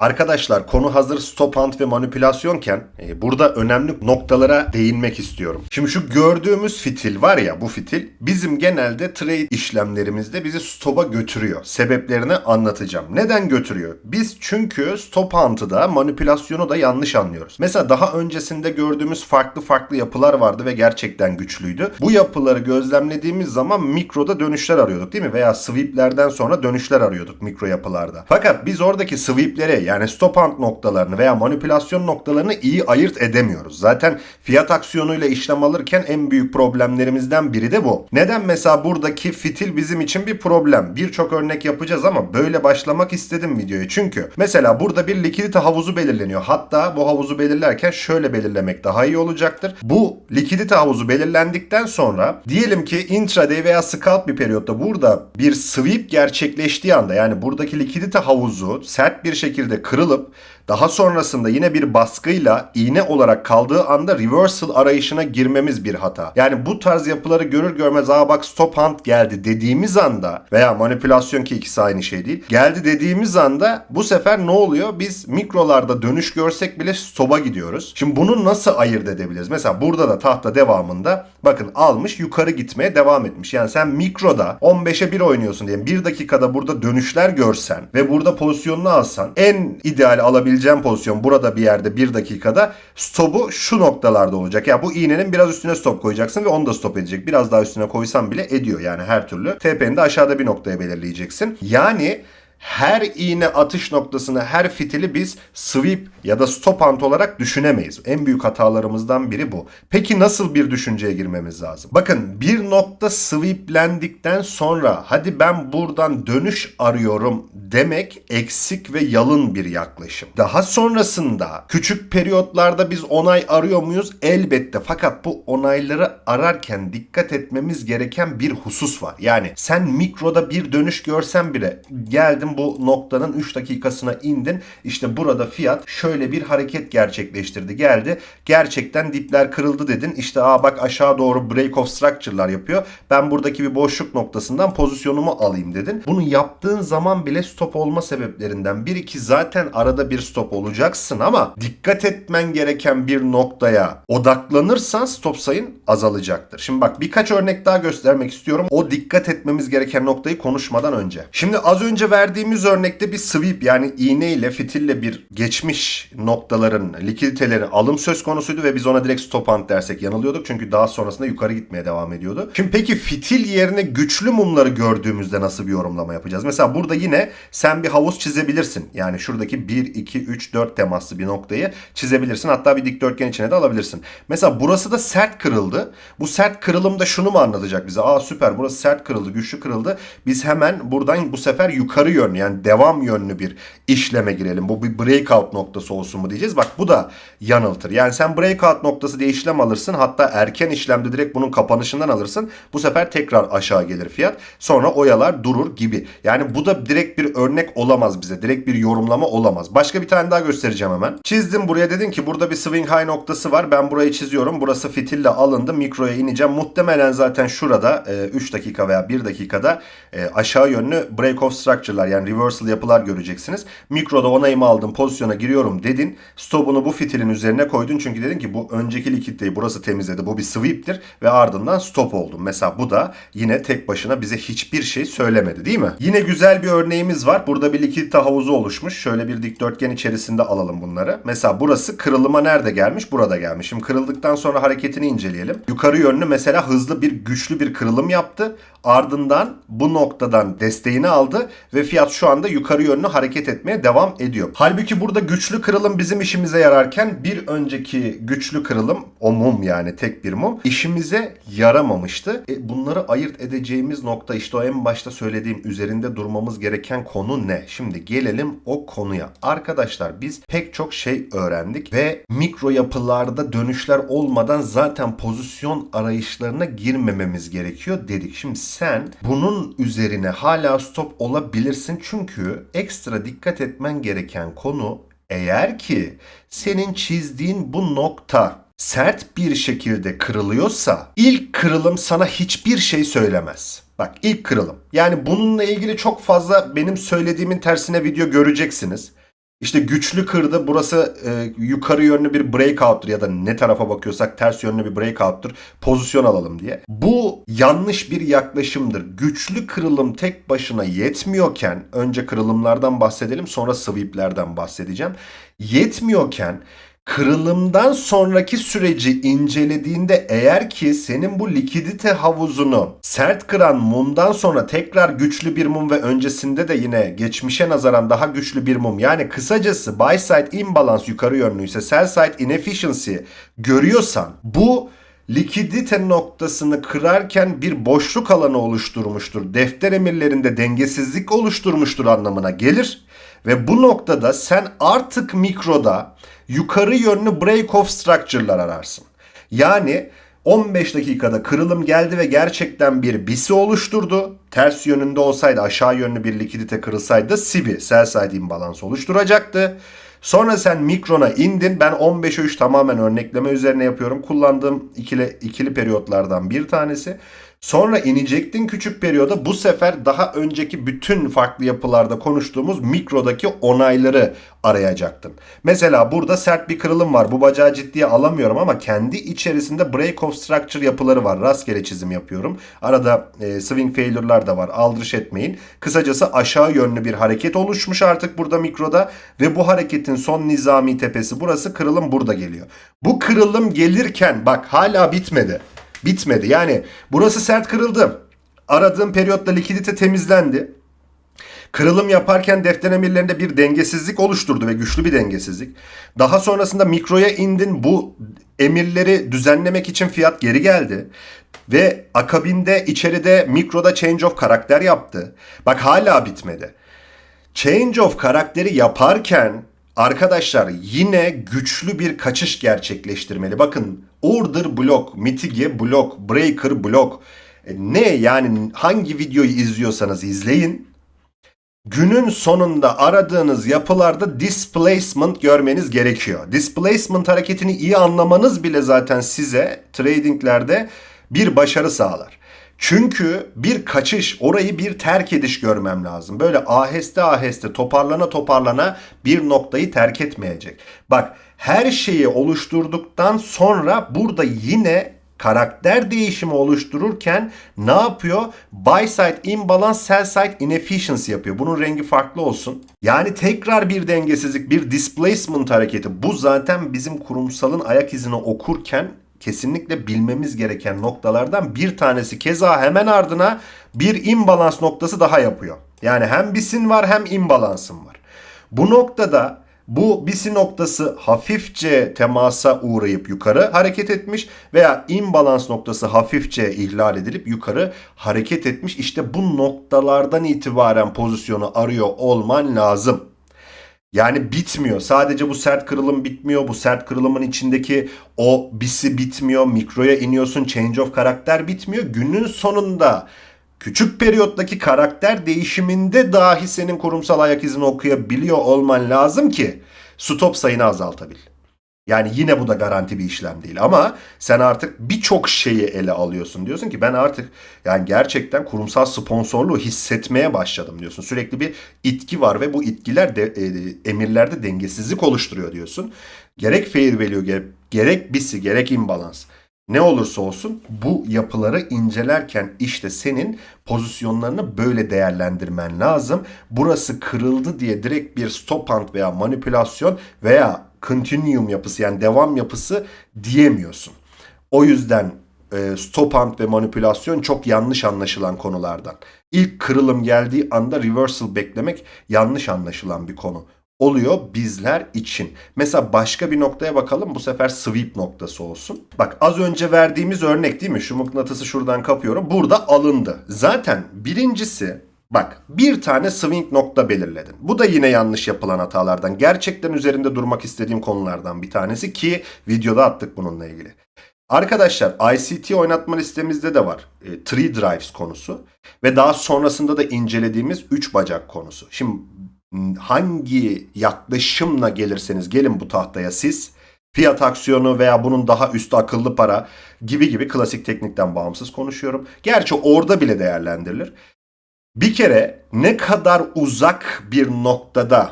Arkadaşlar konu hazır stop hunt ve manipülasyonken e, burada önemli noktalara değinmek istiyorum. Şimdi şu gördüğümüz fitil var ya bu fitil bizim genelde trade işlemlerimizde bizi stop'a götürüyor. Sebeplerini anlatacağım. Neden götürüyor? Biz çünkü stop hunt'ı da manipülasyonu da yanlış anlıyoruz. Mesela daha öncesinde gördüğümüz farklı farklı yapılar vardı ve gerçekten güçlüydü. Bu yapıları gözlemlediğimiz zaman mikroda dönüşler arıyorduk değil mi? Veya sweep'lerden sonra dönüşler arıyorduk mikro yapılarda. Fakat biz oradaki sweep'lere yani stop hunt noktalarını veya manipülasyon noktalarını iyi ayırt edemiyoruz. Zaten fiyat aksiyonuyla işlem alırken en büyük problemlerimizden biri de bu. Neden mesela buradaki fitil bizim için bir problem? Birçok örnek yapacağız ama böyle başlamak istedim videoyu. Çünkü mesela burada bir likidite havuzu belirleniyor. Hatta bu havuzu belirlerken şöyle belirlemek daha iyi olacaktır. Bu likidite havuzu belirlendikten sonra diyelim ki intraday veya scalp bir periyotta burada bir sweep gerçekleştiği anda yani buradaki likidite havuzu sert bir şekilde kırılıp daha sonrasında yine bir baskıyla iğne olarak kaldığı anda reversal arayışına girmemiz bir hata. Yani bu tarz yapıları görür görmez aa bak stop hunt geldi dediğimiz anda veya manipülasyon ki ikisi aynı şey değil. Geldi dediğimiz anda bu sefer ne oluyor? Biz mikrolarda dönüş görsek bile stop'a gidiyoruz. Şimdi bunu nasıl ayırt edebiliriz? Mesela burada da tahta devamında bakın almış yukarı gitmeye devam etmiş. Yani sen mikroda 15'e 1 oynuyorsun diyelim. 1 dakikada burada dönüşler görsen ve burada pozisyonunu alsan en ideal alabileceğin pozisyon burada bir yerde 1 dakikada stopu şu noktalarda olacak. Yani bu iğnenin biraz üstüne stop koyacaksın ve onu da stop edecek. Biraz daha üstüne koysan bile ediyor yani her türlü. TP'ni de aşağıda bir noktaya belirleyeceksin. Yani her iğne atış noktasını, her fitili biz sweep ya da stop hunt olarak düşünemeyiz. En büyük hatalarımızdan biri bu. Peki nasıl bir düşünceye girmemiz lazım? Bakın bir nokta sweeplendikten sonra hadi ben buradan dönüş arıyorum demek eksik ve yalın bir yaklaşım. Daha sonrasında küçük periyotlarda biz onay arıyor muyuz? Elbette. Fakat bu onayları ararken dikkat etmemiz gereken bir husus var. Yani sen mikroda bir dönüş görsen bile bu noktanın 3 dakikasına indin. İşte burada fiyat şöyle bir hareket gerçekleştirdi. Geldi. Gerçekten dipler kırıldı dedin. İşte aa bak aşağı doğru break of structure'lar yapıyor. Ben buradaki bir boşluk noktasından pozisyonumu alayım dedin. Bunu yaptığın zaman bile stop olma sebeplerinden bir iki zaten arada bir stop olacaksın ama dikkat etmen gereken bir noktaya odaklanırsan stop sayın azalacaktır. Şimdi bak birkaç örnek daha göstermek istiyorum. O dikkat etmemiz gereken noktayı konuşmadan önce. Şimdi az önce verdiğimiz örnekte bir sweep yani iğne ile fitille bir geçmiş noktaların likiditelerin alım söz konusuydu ve biz ona direkt stop hunt dersek yanılıyorduk. Çünkü daha sonrasında yukarı gitmeye devam ediyordu. Şimdi peki fitil yerine güçlü mumları gördüğümüzde nasıl bir yorumlama yapacağız? Mesela burada yine sen bir havuz çizebilirsin. Yani şuradaki 1, 2, 3, 4 temaslı bir noktayı çizebilirsin. Hatta bir dikdörtgen içine de alabilirsin. Mesela burası da sert kırıldı. Bu sert kırılım da şunu mu anlatacak bize? Aa süper burası sert kırıldı, güçlü kırıldı. Biz hemen buradan bu sefer yukarı yönlü yani devam yönlü bir işleme girelim. Bu bir breakout noktası olsun mu diyeceğiz. Bak bu da yanıltır. Yani sen breakout noktası diye işlem alırsın. Hatta erken işlemde direkt bunun kapanışından alırsın. Bu sefer tekrar aşağı gelir fiyat. Sonra oyalar durur gibi. Yani bu da direkt bir örnek olamaz bize. Direkt bir yorumlama olamaz. Başka bir tane daha göstereceğim hemen. Çizdim buraya dedin ki burada bir swing high noktası var. Ben burayı çiziyorum. Burası fitille alındı. Mikroya ineceğim. Muhtemelen zaten şurada e, 3 dakika veya 1 dakikada e, aşağı yönlü break off structure'lar yani reversal yapılar göreceksiniz. Mikroda onayımı aldım. Pozisyona giriyorum dedin. Stopunu bu fitilin üzerine koydun. Çünkü dedin ki bu önceki likiditeyi burası temizledi. Bu bir sweep'tir ve ardından stop oldum. Mesela bu da yine tek başına bize hiçbir şey söylemedi değil mi? Yine güzel bir örneğimiz var. Burada bir likidite havuzu oluşmuş. Şöyle bir dikdörtgen içerisinde alalım bunları. Mesela burası kırılıma nerede gelmiş? Burada gelmiş. Şimdi kırıldıktan sonra hareketini inceleyelim. Yukarı yönlü mesela hızlı bir güçlü bir kırılım yaptı. Ardından bu noktadan desteğini aldı ve fiyat şu anda yukarı yönlü hareket etmeye devam ediyor. Halbuki burada güçlü kırılım bizim işimize yararken bir önceki güçlü kırılım o mum yani tek bir mum işimize yaramamıştı. E, bunları ayırt edeceğimiz nokta işte o en başta söylediğim üzerinde durmamız gereken konu ne? Şimdi gelelim o konuya. Arkadaşlar biz pek çok şey öğrendik ve mikro yapılarda dönüşler olmadan zaten pozisyon arayışlarına girmememiz gerekiyor dedik. Şimdi sen bunun üzerine hala stop olabilirsin çünkü ekstra dikkat etmen gereken konu eğer ki senin çizdiğin bu nokta sert bir şekilde kırılıyorsa ilk kırılım sana hiçbir şey söylemez. Bak ilk kırılım. Yani bununla ilgili çok fazla benim söylediğimin tersine video göreceksiniz. İşte güçlü kırdı. Burası e, yukarı yönlü bir breakout'tur ya da ne tarafa bakıyorsak ters yönlü bir breakout'tur. Pozisyon alalım diye. Bu yanlış bir yaklaşımdır. Güçlü kırılım tek başına yetmiyorken önce kırılımlardan bahsedelim sonra sweep'lerden bahsedeceğim. Yetmiyorken kırılımdan sonraki süreci incelediğinde eğer ki senin bu likidite havuzunu sert kıran mumdan sonra tekrar güçlü bir mum ve öncesinde de yine geçmişe nazaran daha güçlü bir mum yani kısacası buy side imbalance yukarı yönlüyse sell side inefficiency görüyorsan bu likidite noktasını kırarken bir boşluk alanı oluşturmuştur. Defter emirlerinde dengesizlik oluşturmuştur anlamına gelir. Ve bu noktada sen artık mikroda yukarı yönlü break off structure'lar ararsın. Yani 15 dakikada kırılım geldi ve gerçekten bir bisi oluşturdu. Ters yönünde olsaydı aşağı yönlü bir likidite kırılsaydı sibi sell side imbalance oluşturacaktı. Sonra sen mikrona indin. Ben 15'e 3 tamamen örnekleme üzerine yapıyorum. Kullandığım ikili, ikili periyotlardan bir tanesi. Sonra inecektin küçük periyoda bu sefer daha önceki bütün farklı yapılarda konuştuğumuz mikrodaki onayları arayacaktın. Mesela burada sert bir kırılım var. Bu bacağı ciddiye alamıyorum ama kendi içerisinde break of structure yapıları var. Rastgele çizim yapıyorum. Arada e, swing failure'lar da var. Aldırış etmeyin. Kısacası aşağı yönlü bir hareket oluşmuş artık burada mikroda ve bu hareketin son nizami tepesi burası. Kırılım burada geliyor. Bu kırılım gelirken bak hala bitmedi bitmedi. Yani burası sert kırıldı. Aradığım periyotta likidite temizlendi. Kırılım yaparken defter emirlerinde bir dengesizlik oluşturdu ve güçlü bir dengesizlik. Daha sonrasında mikroya indin bu emirleri düzenlemek için fiyat geri geldi. Ve akabinde içeride mikroda change of karakter yaptı. Bak hala bitmedi. Change of karakteri yaparken arkadaşlar yine güçlü bir kaçış gerçekleştirmeli. Bakın order block, mitige block, breaker block e, ne yani hangi videoyu izliyorsanız izleyin. Günün sonunda aradığınız yapılarda displacement görmeniz gerekiyor. Displacement hareketini iyi anlamanız bile zaten size tradinglerde bir başarı sağlar. Çünkü bir kaçış, orayı bir terk ediş görmem lazım. Böyle aheste aheste toparlana toparlana bir noktayı terk etmeyecek. Bak her şeyi oluşturduktan sonra burada yine karakter değişimi oluştururken ne yapıyor? Buy side imbalance, sell side inefficiency yapıyor. Bunun rengi farklı olsun. Yani tekrar bir dengesizlik, bir displacement hareketi. Bu zaten bizim kurumsalın ayak izini okurken kesinlikle bilmemiz gereken noktalardan bir tanesi. Keza hemen ardına bir imbalans noktası daha yapıyor. Yani hem bisin var hem imbalansın var. Bu noktada bu bisi noktası hafifçe temasa uğrayıp yukarı hareket etmiş veya imbalans noktası hafifçe ihlal edilip yukarı hareket etmiş. İşte bu noktalardan itibaren pozisyonu arıyor olman lazım. Yani bitmiyor. Sadece bu sert kırılım bitmiyor. Bu sert kırılımın içindeki o bisi bitmiyor. Mikroya iniyorsun. Change of karakter bitmiyor. Günün sonunda küçük periyottaki karakter değişiminde dahi senin kurumsal ayak izini okuyabiliyor olman lazım ki stop sayını azaltabil. Yani yine bu da garanti bir işlem değil ama sen artık birçok şeyi ele alıyorsun. Diyorsun ki ben artık yani gerçekten kurumsal sponsorluğu hissetmeye başladım diyorsun. Sürekli bir itki var ve bu itkiler de e, emirlerde dengesizlik oluşturuyor diyorsun. Gerek fair value gerek, bisi gerek imbalans ne olursa olsun bu yapıları incelerken işte senin pozisyonlarını böyle değerlendirmen lazım. Burası kırıldı diye direkt bir stop hand veya manipülasyon veya continuum yapısı yani devam yapısı diyemiyorsun. O yüzden e, stop hand ve manipülasyon çok yanlış anlaşılan konulardan. İlk kırılım geldiği anda reversal beklemek yanlış anlaşılan bir konu oluyor bizler için. Mesela başka bir noktaya bakalım. Bu sefer sweep noktası olsun. Bak az önce verdiğimiz örnek değil mi? Şu mıknatısı şuradan kapıyorum. Burada alındı. Zaten birincisi Bak bir tane swing nokta belirledin. Bu da yine yanlış yapılan hatalardan. Gerçekten üzerinde durmak istediğim konulardan bir tanesi ki videoda attık bununla ilgili. Arkadaşlar ICT oynatma listemizde de var. E, drives konusu ve daha sonrasında da incelediğimiz 3 bacak konusu. Şimdi hangi yaklaşımla gelirseniz gelin bu tahtaya siz fiyat aksiyonu veya bunun daha üstü akıllı para gibi gibi klasik teknikten bağımsız konuşuyorum. Gerçi orada bile değerlendirilir. Bir kere ne kadar uzak bir noktada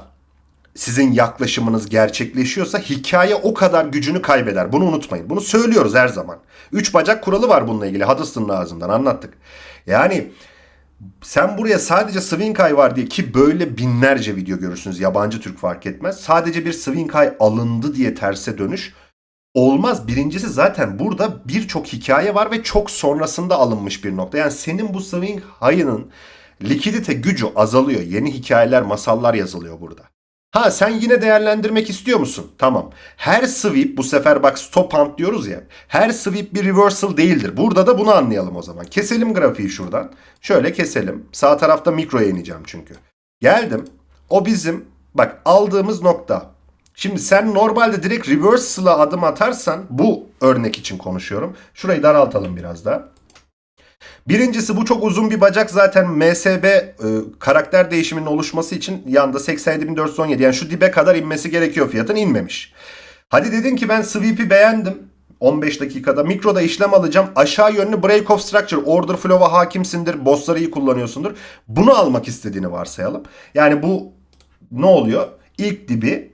sizin yaklaşımınız gerçekleşiyorsa hikaye o kadar gücünü kaybeder. Bunu unutmayın. Bunu söylüyoruz her zaman. Üç bacak kuralı var bununla ilgili. Huddleston'ın ağzından anlattık. Yani sen buraya sadece swing high var diye ki böyle binlerce video görürsünüz. Yabancı Türk fark etmez. Sadece bir swing high alındı diye terse dönüş olmaz. Birincisi zaten burada birçok hikaye var ve çok sonrasında alınmış bir nokta. Yani senin bu swing high'ının likidite gücü azalıyor. Yeni hikayeler, masallar yazılıyor burada. Ha sen yine değerlendirmek istiyor musun? Tamam. Her sweep bu sefer bak stop hunt diyoruz ya. Her sweep bir reversal değildir. Burada da bunu anlayalım o zaman. Keselim grafiği şuradan. Şöyle keselim. Sağ tarafta mikroya ineceğim çünkü. Geldim. O bizim bak aldığımız nokta. Şimdi sen normalde direkt reversal'a adım atarsan bu örnek için konuşuyorum. Şurayı daraltalım biraz daha. Birincisi bu çok uzun bir bacak zaten MSB e, karakter değişiminin oluşması için yanda 87.417 yani şu dibe kadar inmesi gerekiyor fiyatın inmemiş. Hadi dedin ki ben sweep'i beğendim. 15 dakikada mikroda işlem alacağım. Aşağı yönlü break of structure, order flow'a hakimsindir, bossları iyi kullanıyorsundur. Bunu almak istediğini varsayalım. Yani bu ne oluyor? İlk dibi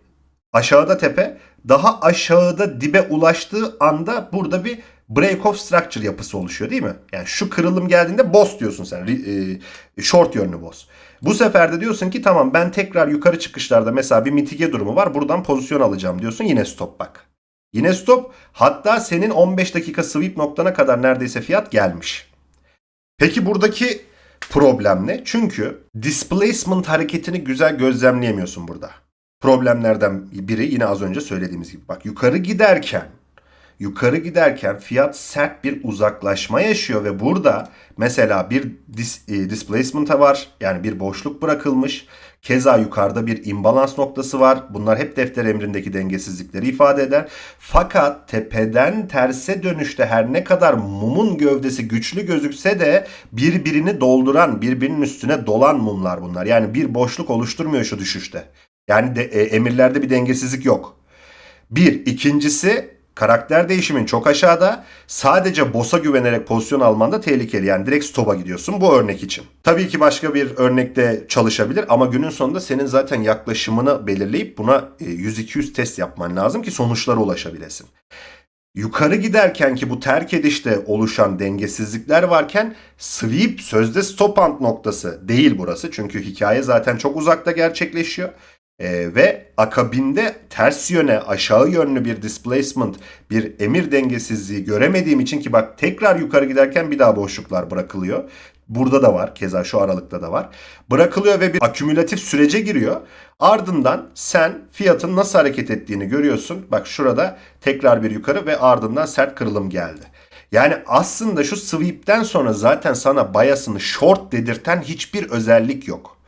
aşağıda tepe daha aşağıda dibe ulaştığı anda burada bir break of structure yapısı oluşuyor değil mi? Yani şu kırılım geldiğinde boss diyorsun sen. E, short yönlü boss. Bu sefer de diyorsun ki tamam ben tekrar yukarı çıkışlarda mesela bir mitige durumu var. Buradan pozisyon alacağım diyorsun. Yine stop bak. Yine stop. Hatta senin 15 dakika sweep noktana kadar neredeyse fiyat gelmiş. Peki buradaki problem ne? Çünkü displacement hareketini güzel gözlemleyemiyorsun burada. Problemlerden biri yine az önce söylediğimiz gibi. Bak yukarı giderken yukarı giderken fiyat sert bir uzaklaşma yaşıyor ve burada mesela bir dis, e, displacement'a var. Yani bir boşluk bırakılmış. Keza yukarıda bir imbalans noktası var. Bunlar hep defter emrindeki dengesizlikleri ifade eder. Fakat tepeden terse dönüşte her ne kadar mumun gövdesi güçlü gözükse de birbirini dolduran, birbirinin üstüne dolan mumlar bunlar. Yani bir boşluk oluşturmuyor şu düşüşte. Yani de, e, emirlerde bir dengesizlik yok. Bir. ikincisi karakter değişimin çok aşağıda. Sadece boss'a güvenerek pozisyon alman da tehlikeli. Yani direkt stop'a gidiyorsun bu örnek için. Tabii ki başka bir örnekte çalışabilir ama günün sonunda senin zaten yaklaşımını belirleyip buna 100-200 test yapman lazım ki sonuçlara ulaşabilesin. Yukarı giderken ki bu terk edişte oluşan dengesizlikler varken sweep sözde stop ant noktası değil burası. Çünkü hikaye zaten çok uzakta gerçekleşiyor. Ee, ve akabinde ters yöne aşağı yönlü bir displacement bir emir dengesizliği göremediğim için ki bak tekrar yukarı giderken bir daha boşluklar bırakılıyor. Burada da var keza şu aralıkta da var. Bırakılıyor ve bir akümülatif sürece giriyor. Ardından sen fiyatın nasıl hareket ettiğini görüyorsun. Bak şurada tekrar bir yukarı ve ardından sert kırılım geldi. Yani aslında şu sweep'ten sonra zaten sana bayasını short dedirten hiçbir özellik yok.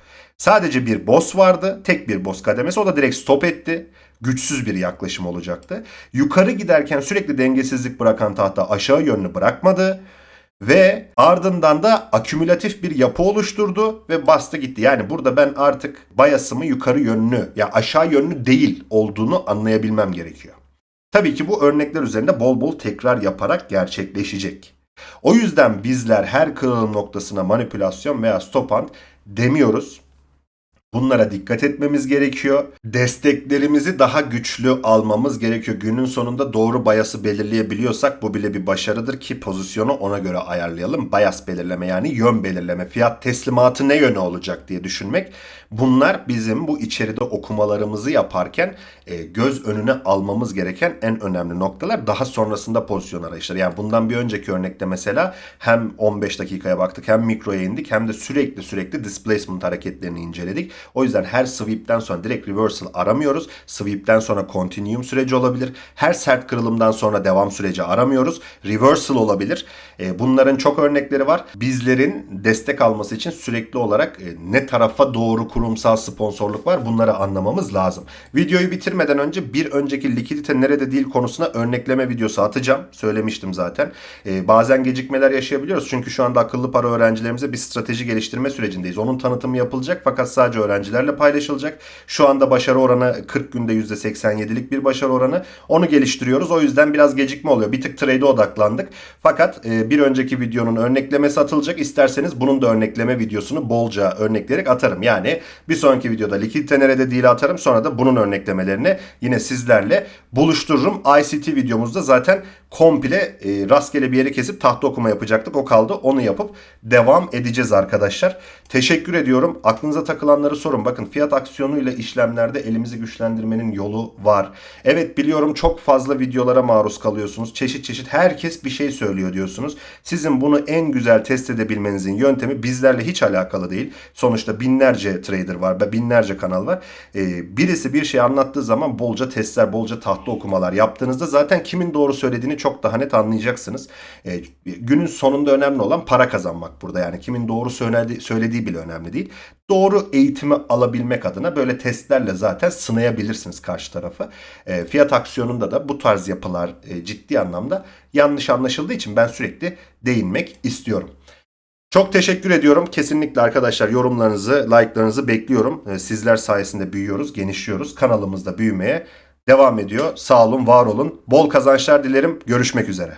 Sadece bir boss vardı. Tek bir boss kademesi. O da direkt stop etti. Güçsüz bir yaklaşım olacaktı. Yukarı giderken sürekli dengesizlik bırakan tahta aşağı yönlü bırakmadı. Ve ardından da akümülatif bir yapı oluşturdu ve bastı gitti. Yani burada ben artık bayasımı yukarı yönlü ya aşağı yönlü değil olduğunu anlayabilmem gerekiyor. Tabii ki bu örnekler üzerinde bol bol tekrar yaparak gerçekleşecek. O yüzden bizler her kırılım noktasına manipülasyon veya stop hand demiyoruz. Bunlara dikkat etmemiz gerekiyor. Desteklerimizi daha güçlü almamız gerekiyor. Günün sonunda doğru bayası belirleyebiliyorsak bu bile bir başarıdır ki pozisyonu ona göre ayarlayalım. Bayas belirleme yani yön belirleme, fiyat teslimatı ne yöne olacak diye düşünmek. Bunlar bizim bu içeride okumalarımızı yaparken e, göz önüne almamız gereken en önemli noktalar. Daha sonrasında pozisyon arayışları. Yani bundan bir önceki örnekte mesela hem 15 dakikaya baktık hem mikroya indik hem de sürekli sürekli displacement hareketlerini inceledik. O yüzden her sweep'ten sonra direkt reversal aramıyoruz. Sweep'ten sonra continuum süreci olabilir. Her sert kırılımdan sonra devam süreci aramıyoruz. Reversal olabilir. E, bunların çok örnekleri var. Bizlerin destek alması için sürekli olarak e, ne tarafa doğru kurumsal sponsorluk var bunları anlamamız lazım. Videoyu bitirmeden önce bir önceki likidite nerede değil konusuna örnekleme videosu atacağım. Söylemiştim zaten. E, bazen gecikmeler yaşayabiliyoruz. Çünkü şu anda akıllı para öğrencilerimize bir strateji geliştirme sürecindeyiz. Onun tanıtımı yapılacak fakat sadece öğrenciler öğrencilerle paylaşılacak. Şu anda başarı oranı 40 günde %87'lik bir başarı oranı. Onu geliştiriyoruz. O yüzden biraz gecikme oluyor. Bir tık trade'e odaklandık. Fakat e, bir önceki videonun örneklemesi atılacak. İsterseniz bunun da örnekleme videosunu bolca örnekleyerek atarım. Yani bir sonraki videoda likidite nerede değil atarım. Sonra da bunun örneklemelerini yine sizlerle buluştururum. ICT videomuzda zaten komple e, rastgele bir yeri kesip tahta okuma yapacaktık. O kaldı. Onu yapıp devam edeceğiz arkadaşlar. Teşekkür ediyorum. Aklınıza takılanları sorun. Bakın fiyat aksiyonuyla işlemlerde elimizi güçlendirmenin yolu var. Evet biliyorum çok fazla videolara maruz kalıyorsunuz. Çeşit çeşit herkes bir şey söylüyor diyorsunuz. Sizin bunu en güzel test edebilmenizin yöntemi bizlerle hiç alakalı değil. Sonuçta binlerce trader var ve binlerce kanal var. Ee, birisi bir şey anlattığı zaman bolca testler, bolca tahta okumalar yaptığınızda zaten kimin doğru söylediğini çok daha net anlayacaksınız. Ee, günün sonunda önemli olan para kazanmak burada. Yani kimin doğru söyledi- söylediği bile önemli değil. Doğru eğitimi alabilmek adına böyle testlerle zaten sınayabilirsiniz karşı tarafı. E, fiyat aksiyonunda da bu tarz yapılar e, ciddi anlamda yanlış anlaşıldığı için ben sürekli değinmek istiyorum. Çok teşekkür ediyorum. Kesinlikle arkadaşlar yorumlarınızı, like'larınızı bekliyorum. E, Sizler sayesinde büyüyoruz, genişliyoruz. Kanalımızda büyümeye devam ediyor. Sağ olun, var olun. Bol kazançlar dilerim. Görüşmek üzere.